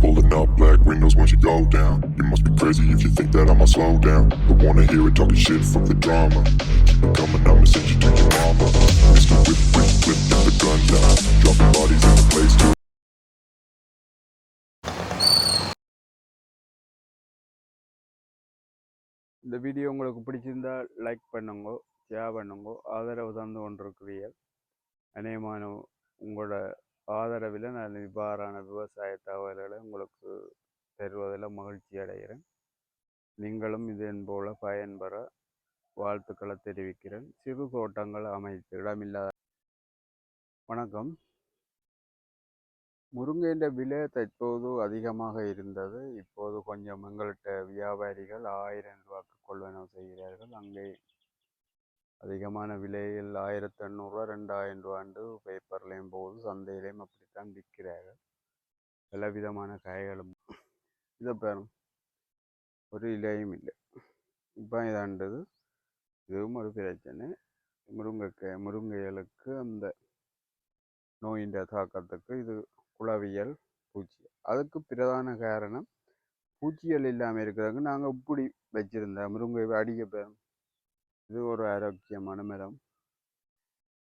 Pulling up black windows once you go down. You must be crazy if you think that I'ma slow down. I wanna hear it talking shit, from the drama. Keep it coming, I'ma send you to your mama. Mr. Whip, whip, whip, get the gun down. Dropping bodies in the place too. இந்த video உங்களுக்கு பிடிச்சிருந்தால் like பண்ணுங்க share பண்ணுங்க ஆதரவு தந்து கொண்டிருக்கிறீர்கள் அநேகமான உங்களோட ஆதரவில் நான் இவ்வாறான விவசாய தகவல்களை உங்களுக்கு தருவதில் மகிழ்ச்சி அடைகிறேன். நீங்களும் இதன் போல பயன்பெற வாழ்த்துக்களை தெரிவிக்கிறேன். சிறு தோட்டங்கள் அமைத்து இடமில்லாத வணக்கம். முருங்கைன்ற விலை தற்போது அதிகமாக இருந்தது. இப்போது கொஞ்சம் எங்கள்கிட்ட வியாபாரிகள் ஆயிரம் ரூபாய்க்கு கொள்வனவு செய்கிறார்கள். அங்கே அதிகமான விலையில் ஆயிரத்தி எண்ணூறுரூவா ரெண்டாயிரம் ரூபாண்டு பேப்பர்லேயும் போகுது சந்தையிலையும் அப்படித்தான் விற்கிறார்கள். பல விதமான காய்களும். இதை பெறும் ஒரு இலையும் இல்லை. இப்போ இதாண்டது. இதுவும் ஒரு பிரச்சனை. முருங்கைக்காய் முருங்கைகளுக்கு அந்த நோயின் தாக்கத்துக்கு இது குளவியல் பூச்சி. அதுக்கு பிரதான காரணம் பூச்சிகள் இல்லாமல் இருக்கிறதுக்கு நாங்கள் இப்படி வச்சிருந்த முருங்கை அடிக்க பெறும் இது ஒரு ஆரோக்கியமான மரம்.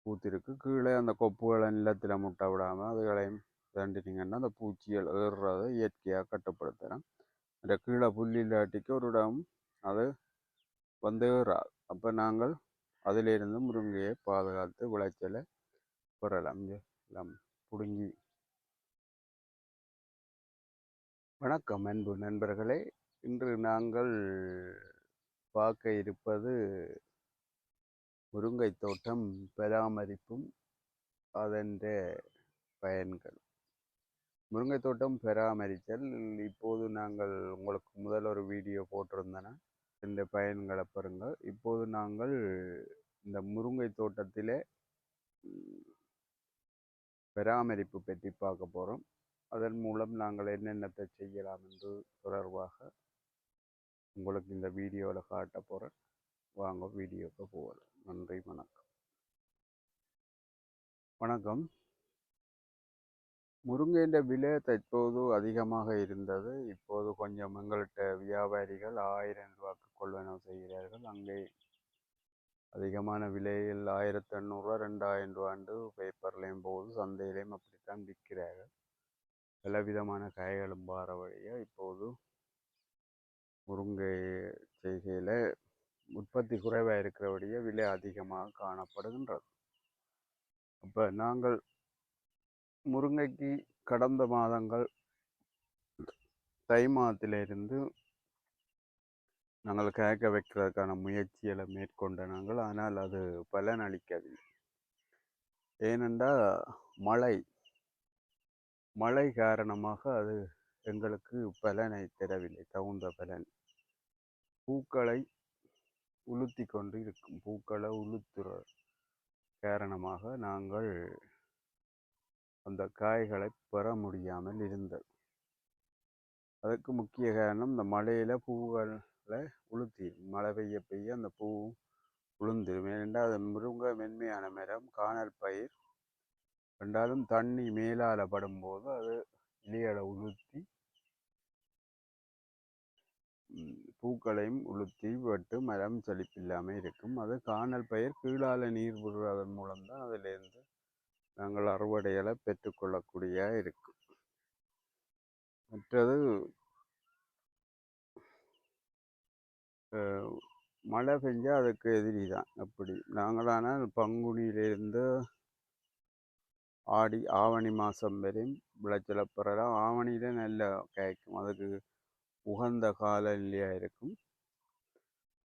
பூத்திருக்கு. கீழே அந்த கொப்புகளை நிலத்தில் முட்டை விடாமல் அதுகளையும் தண்டினீங்கன்னா அந்த பூச்சிகள் ஏறுறதை இயற்கையாக கட்டுப்படுத்தலாம். அந்த கீழே புல் ஒரு இடம் அது வந்து ஏறாது. அப்போ நாங்கள் அதிலிருந்து முருங்கையை பாதுகாத்து விளைச்சலை பெறலாம். எல்லாம் பிடுங்கி. வணக்கம் அன்பு நண்பர்களே. இன்று நாங்கள் பார்க்க இருப்பது முருங்கை தோட்டம் பராமரிப்பும் அதன் பயன்கள். முருங்கை தோட்டம் பராமரித்தல் இப்போது நாங்கள் உங்களுக்கு முதல் ஒரு வீடியோ போட்டிருந்தன இந்த பயன்களை பாருங்கள். இப்போது நாங்கள் இந்த முருங்கை தோட்டத்திலே பராமரிப்பு பற்றி பார்க்க போகிறோம் அதன் மூலம் நாங்கள் என்னென்னத்தை செய்யலாம் என்று தொடர்பாக உங்களுக்கு இந்த வீடியோவில் காட்ட போகிறேன் வாங்க வீடியோக்கு போகலாம் நன்றி வணக்கம். வணக்கம். முருங்கைன்ற விலை தற்போது அதிகமாக இருந்தது. இப்போது கொஞ்சம் எங்கள்கிட்ட வியாபாரிகள் ஆயிரம் ரூபாய்க்கு கொள்வனவு செய்கிறார்கள். அங்கே அதிகமான விலையில் ஆயிரத்தி எண்ணூறுரூவா ரெண்டாயிரம் ரூபாண்டு பேப்பர்லேயும் போகுது சந்தையிலையும் அப்படித்தான் விற்கிறார்கள். பலவிதமான காய்களும் வார வழியாக இப்போது முருங்கை செய்கையில் உற்பத்தி குறைவாக இருக்கிறபடியே விலை அதிகமாக காணப்படுகின்றது. அப்போ நாங்கள் முருங்கைக்கு கடந்த மாதங்கள் தை மாதத்திலிருந்து நாங்கள் கேட்க வைக்கிறதுக்கான முயற்சிகளை மேற்கொண்ட நாங்கள் ஆனால் அது பலன் அளிக்கவில்லை ஏனென்றால் மழை மழை காரணமாக அது எங்களுக்கு பலனை தரவில்லை தகுந்த பலன். பூக்களை உளுத்தி கொண்டு இருக்கும். பூக்களை உளுத்துற காரணமாக நாங்கள் அந்த காய்களை பெற முடியாமல் இருந்தது. அதுக்கு முக்கிய காரணம் இந்த மழையில் பூக்களை உளுத்தி மழை பெய்ய பெய்ய அந்த பூ உளுந்துடும் ஏனென்றால் அது முருங்கை மென்மையான மரம் காணல் பயிர். ரெண்டாலும் தண்ணி மேலால் படும்போது அது இலைகளை உளுத்தி பூக்களையும் உளுத்தி விட்டு மரம் செழிப்பில்லாமல் இருக்கும். அது காணல் பயிர் கீழால நீர் விடுறதன் மூலம்தான் அதிலிருந்து நாங்கள் அறுவடைகளை பெற்றுக்கொள்ளக்கூடிய இருக்கும் மற்றது அஹ், மழை பெஞ்சா அதுக்கு எதிரி தான் அப்படி நாங்களானால் பங்குனியிலிருந்து ஆடி ஆவணி மாதம் வரையும் விளைச்சலை பெறலாம். ஆவணியில் நல்ல காய்க்கும். அதுக்கு உகந்த காலநிலையாக இருக்கும்.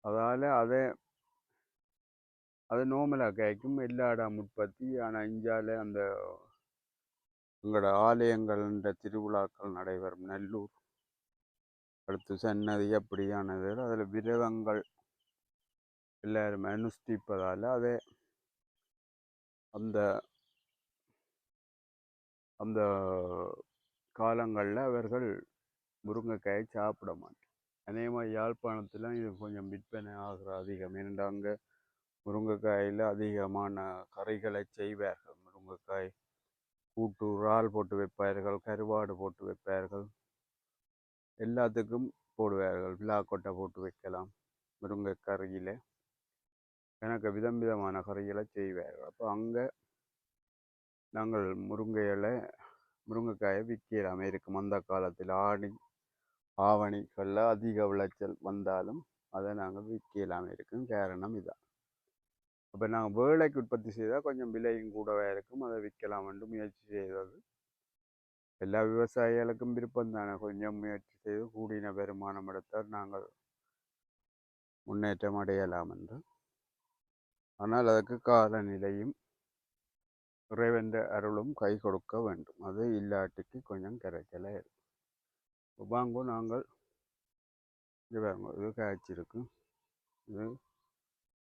அதால் அதை அது நோமலாக கிடைக்கும். எல்லா இடம் உற்பத்தி ஆனால் இஞ்சால அந்த எங்களோட ஆலயங்கள்ன்ற திருவிழாக்கள் நடைபெறும். நல்லூர் அடுத்து சன்னதி அப்படியானது அதில் விரதங்கள் எல்லாரும் அனுஷ்டிப்பதால் அதே அந்த அந்த காலங்களில் அவர்கள் முருங்கைக்காயை சாப்பிட மாட்டேன். அநேகமாக யாழ்ப்பாணத்தில் இது கொஞ்சம் விற்பனை ஆகிற அதிகம். ஏனென்றால் அங்கே முருங்கைக்காயில் அதிகமான கறிகளை செய்வார்கள். முருங்கைக்காய் கூட்டு இறால் போட்டு வைப்பார்கள் கருவாடு போட்டு வைப்பார்கள். எல்லாத்துக்கும் போடுவார்கள். விழாக்கொட்டை போட்டு வைக்கலாம் முருங்கை கறியில். எனக்கு விதம் விதமான கறிகளை செய்வார்கள். அப்போ அங்கே நாங்கள் முருங்கையில் முருங்கைக்காயை விற்கலாமே இருக்கும் அந்த காலத்தில் ஆடி ஆவணிகளில் அதிக விளைச்சல் வந்தாலும் அதை நாங்கள் விற்கலாமே இருக்கும் காரணம் இதான். அப்போ நாங்கள் வேலைக்கு உற்பத்தி செய்தால் கொஞ்சம் விலையும் கூடவே இருக்கும். அதை விற்கலாம் என்று முயற்சி செய்தது. எல்லா விவசாயிகளுக்கும் விருப்பம் தானே. கொஞ்சம் முயற்சி செய்து கூடின வருமானம் எடுத்தால் நாங்கள் முன்னேற்றம் அடையலாம் என்று. ஆனால் அதற்கு காலநிலையும் இறைவென்ற அருளும் கை கொடுக்க வேண்டும். அது இல்லாட்டிக்கு கொஞ்சம் கிடைக்கல இருக்கும். வாங்க நாங்கள். இது பாருங்க இது காய்ச்சிருக்கு இது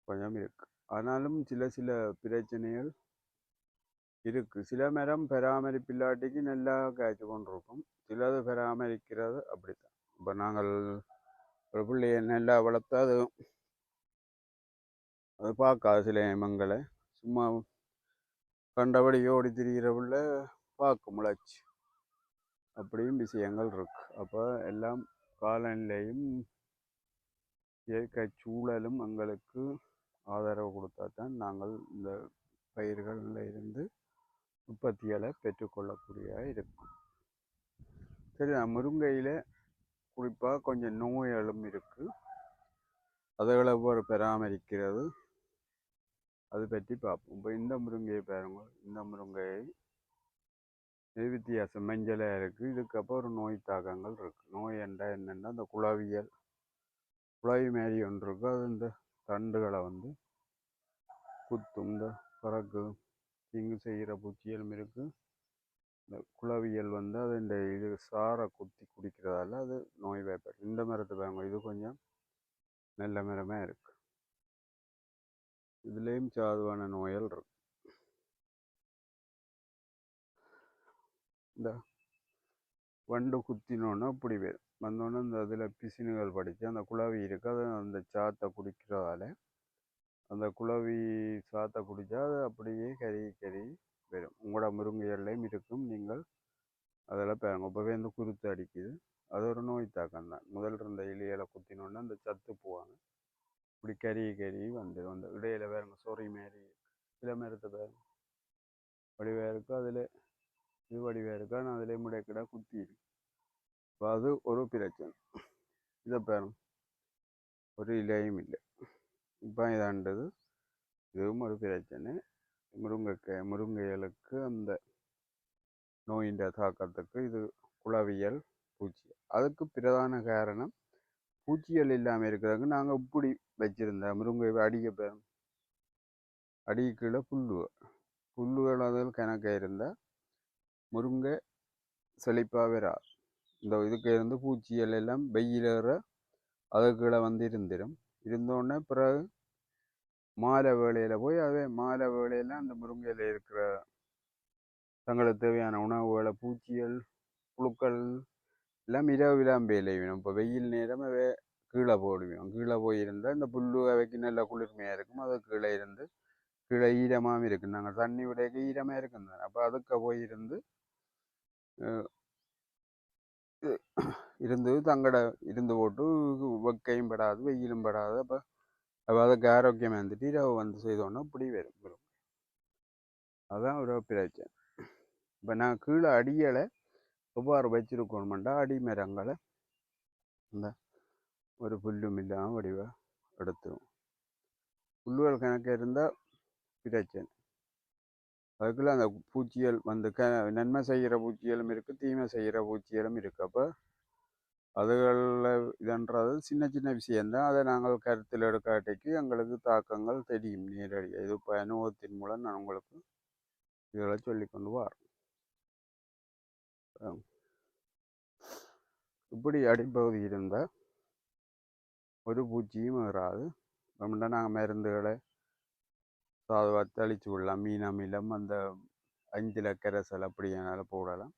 கொஞ்சம் இருக்குது ஆனாலும் சில சில பிரச்சனைகள் இருக்குது சில மரம் பராமரிப்பு இல்லாட்டிக்கு நல்லா காய்ச்சி கொண்டிருக்கும். சிலது பராமரிக்கிறது அப்படி தான் இப்போ நாங்கள் ஒரு பிள்ளைய நல்லா வளர்த்தா அது அது பார்க்காது சில மங்களை சும்மா கண்டபடி ஓடி திரிகிற பிள்ளை பார்க்க முளைச்சி அப்படியும் விஷயங்கள் இருக்கு. அப்போ எல்லாம் காலநிலையும் இயற்கை சூழலும் எங்களுக்கு ஆதரவு கொடுத்தா தான் நாங்கள் இந்த பயிர்களில் இருந்து உற்பத்திகளை பெற்றுக்கொள்ளக்கூடிய இருக்கும். சரி நான் முருங்கையில் குறிப்பாக கொஞ்சம் நோய்களும் இருக்குது அதுகளை ஒரு பராமரிக்கிறது? அது பற்றி பார்ப்போம். இப்போ இந்த முருங்கையை பாருங்கள். இந்த முருங்கையை இது வித்தியாசம். மஞ்சளாக இருக்குது இதுக்கப்புறம் ஒரு நோய் தாக்கங்கள் இருக்குது நோய் என்றால் என்னென்னா அந்த குளவியல் குழாய் மாரி ஒன்று இருக்கும் அது இந்த தண்டுகளை வந்து குத்தும். இந்த பிறகு தீங்கு செய்கிற பூச்சிகளும் இருக்குது இந்த குளவியல் வந்து அது இந்த இது சாரை குத்தி குடிக்கிறதால அது நோய் வாய்ப்பாடு இந்த மரத்தை பாருங்க இது கொஞ்சம் நல்ல மரமாக இருக்குது இதுலேயும் சாதுவான நோயல் இருக்கு. இந்த வண்டு குத்தினோன்னா இப்படி வரும் வந்தோடனே இந்த இதில் பிசினுகள் படித்து அந்த குழவி இருக்கு அது அந்த சாத்தை குடிக்கிறதால அந்த குழவி சாத்தை குடித்தா அது அப்படியே கறி கறி வரும். உங்களோட முருங்கையிலையும் இருக்கும். நீங்கள் அதெல்லாம் பாருங்க இப்போவே வந்து குருத்து அடிக்குது. அது ஒரு நோய் தாக்கம் தான் முதல் இருந்த இலையில குத்தினோன்னா அந்த சத்து போவாங்க இப்படி கறி கறி வந்துடும் அந்த இடையில வேறுங்க சொறி மாரி சில மரத்தை பாருங்க வடிவாக இருக்கும் அதில் இது வடிவாக இருக்கும் முடிய அதில் குத்தி இப்போ அது ஒரு பிரச்சனை. இதை பேரும் ஒரு இலையும் இல்லை. இப்போ இதாண்டது. இதுவும் ஒரு பிரச்சனை. முருங்கைக்காய் முருங்கைகளுக்கு அந்த நோயின் தாக்கத்துக்கு இது குளவியல் பூச்சி. அதுக்கு பிரதான காரணம் பூச்சிகள் இல்லாமல் இருக்கிறதுக்கு நாங்கள் இப்படி வச்சுருந்தோம் முருங்கை அடிக்க பேரும் அடிக்கீழே புல்லு புல்லுகள் புல்லுகள் அதில் கணக்காக இருந்தால் முருங்கை செழிப்பாக வரா இந்த இதுக்கு இருந்து பூச்சிகள் எல்லாம் வெயிலேற அதுக்கு கீழே வந்து இருந்துடும் இருந்தோடனே பிறகு மாலை வேலையில் போய் அதே மாலை வேலையில் அந்த முருங்கையில் இருக்கிற தங்களுக்கு தேவையான உணவுகளை பூச்சிகள் புழுக்கள் எல்லாம் இரவு விளாம்பையில் வேணும் இப்போ வெயில் நேரம் கீழே போடுவோம் கீழே போயிருந்தால் இந்த புல்லு அவைக்கு நல்ல குளிர்மையாக இருக்கும். அது கீழே இருந்து கீழே ஈரமாகவும் இருக்கும். நாங்கள் தண்ணி விடைக்கு ஈரமாக இருக்கும் அப்போ அதுக்கு போயிருந்து இருந்து தங்கட இருந்து போட்டு வெக்கையும் படாது வெயிலும் படாது. அப்போ அப்போ அதுக்கு ஆரோக்கியமாக இருந்துட்டு இரவு வந்து செய்தோன்னா இப்படி வரும் அதுதான் ஒரு பிரச்சனை. இப்போ நான் கீழே அடியலை எவ்வாறு வச்சிருக்கணுமெண்டா அடி மரங்களை இந்த ஒரு புல்லும் இல்லாமல் வடிவாக எடுத்துரும். புல்லுகள் கணக்கு இருந்தால் பிரச்சனை. அதுக்குள்ள அந்த பூச்சிகள் வந்து க நன்மை செய்கிற பூச்சிகளும் இருக்குது தீமை செய்கிற பூச்சிகளும் இருக்குது அப்போ அதுகளில் இதன்றது சின்ன சின்ன விஷயந்தான் அதை நாங்கள் கருத்தில் எடுக்காட்டிக்கு எங்களுக்கு தாக்கங்கள் தெரியும் நேரடியாக இது இப்போ அனுபவத்தின் மூலம் நான் உங்களுக்கு இதெல்லாம் சொல்லி கொண்டு வரேன். இப்படி அடிப்பகுதி இருந்தால் ஒரு பூச்சியும் வராது. நம்மகிட்ட நாங்கள் மருந்துகளை ஸோ அதை தெளித்து விடலாம். மீன் அமிலம் அந்த அஞ்சில் கரைசல் அப்படி என்னால் போடலாம்.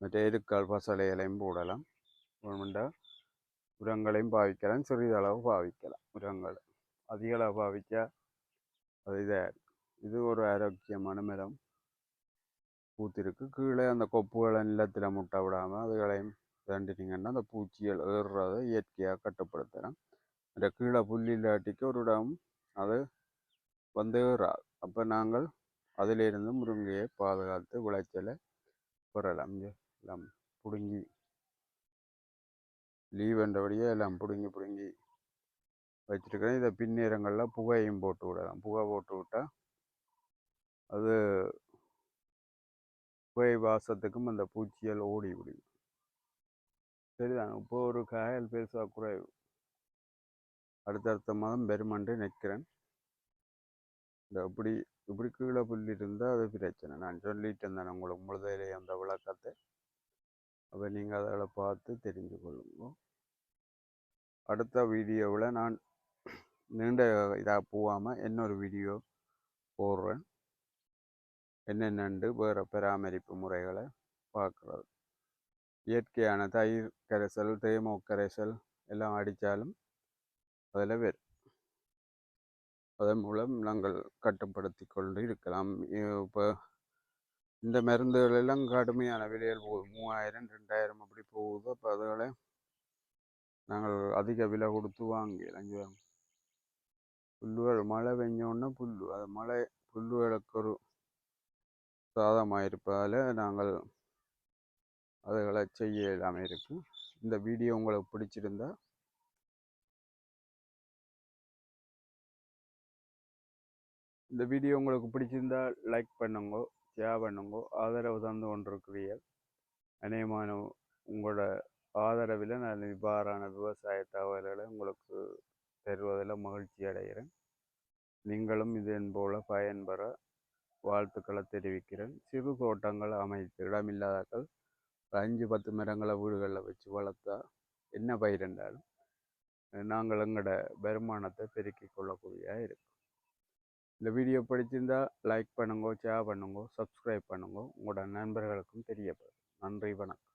மற்ற எருக்கால் பசலை இலையும் போடலாம். வேணுமெண்டா உரங்களையும் பாவிக்கலாம். சிறிதளவு பாவிக்கலாம் உரங்கள். அதிக அளவு பாவிச்சா அது இதாக இது ஒரு ஆரோக்கியமான மரம். பூத்திருக்கு. கீழே அந்த கொப்புகளை நிலத்தில் முட்டை விடாமல் அதுகளையும் தண்டினீங்கன்னா அந்த பூச்சிகள் ஏறுறதை இயற்கையாக கட்டுப்படுத்தலாம். இந்த கீழே புல்லில் ஆட்டிக்க ஒரு இடம் அது வந்து அப்போ நாங்கள் அதிலிருந்து முருங்கையை பாதுகாத்து விளைச்சலை பெறலாம் எல்லாம் பிடுங்கி லீவ் என்றபடியே எல்லாம் பிடுங்கி பிடுங்கி வச்சிருக்கிறேன். இதை பின்னேரங்களில் புகையும் போட்டு விடலாம். புகை போட்டு விட்டால் அது புகை வாசத்துக்கும் அந்த பூச்சிகள் ஓடி விடும். சரிதான். இப்போ ஒரு காயல் பெருசாக குறைவு அடுத்தடுத்த மாதம் பெருமண்டு நிற்கிறேன். இந்த இப்படி இப்படி கீழே புள்ளி இருந்தால் அது பிரச்சனை. நான் சொல்லிட்டு இருந்தேன் உங்களுக்கு முழுதையிலே அந்த விளக்கத்தை. அப்போ நீங்கள் அதில் பார்த்து தெரிஞ்சு கொள்ளுங்க. அடுத்த வீடியோவில் நான் நீண்ட இதாக போகாமல் இன்னொரு வீடியோ போடுறேன். என்னென்னண்டு வேறு பராமரிப்பு முறைகளை பார்க்குறது. இயற்கையான தயிர் கரைசல் தேமோ கரைசல் எல்லாம் அடித்தாலும் அதில் வரும் அதன் மூலம் நாங்கள் கட்டுப்படுத்தி கொண்டு இருக்கலாம். இப்போ இந்த மருந்துகள் எல்லாம் கடுமையான விலையில் போகுது மூவாயிரம் ரெண்டாயிரம் அப்படி போகுது. அப்போ அதுகளை நாங்கள் அதிக விலை கொடுத்து வாங்கி இங்கே புல்லுகள் மழை பெஞ்சோன்னா புல்லு. அது மழை புல்லுகளுக்கு ஒரு சாதமாக இருப்பதால் நாங்கள் அதுகளை செய்ய இல்லாமல் இருக்கும். இந்த வீடியோ உங்களுக்கு பிடிச்சிருந்தா இந்த வீடியோ உங்களுக்கு பிடிச்சிருந்தால் லைக் பண்ணுங்க ஷேர் பண்ணுங்க ஆதரவு தந்து கொண்டிருக்கிறீர்கள். அநேகமான உங்களோட ஆதரவில் நான் இவ்வாறான விவசாய தகவல்களை உங்களுக்கு தருவதில் மகிழ்ச்சி அடைகிறேன். நீங்களும் இதன் போல பயன்பெற வாழ்த்துக்களை தெரிவிக்கிறேன். சிறு தோட்டங்கள் அமைத்து இடமில்லாதாக்கள் ஒரு அஞ்சு பத்து மரங்களை வீடுகளில் வச்சு வளர்த்தா என்ன பயிரென்றாலும் நாங்கள் எங்களோட வருமானத்தை பெருக்கிக் கொள்ளக்கூடிய இருக்கும். இந்த வீடியோ பிடிச்சிருந்தா லைக் பண்ணுங்க ஷேர் பண்ணுங்க சப்ஸ்கிரைப் பண்ணுங்க. உங்களோட நண்பர்களுக்கும் தெரியப்படும். நன்றி வணக்கம்.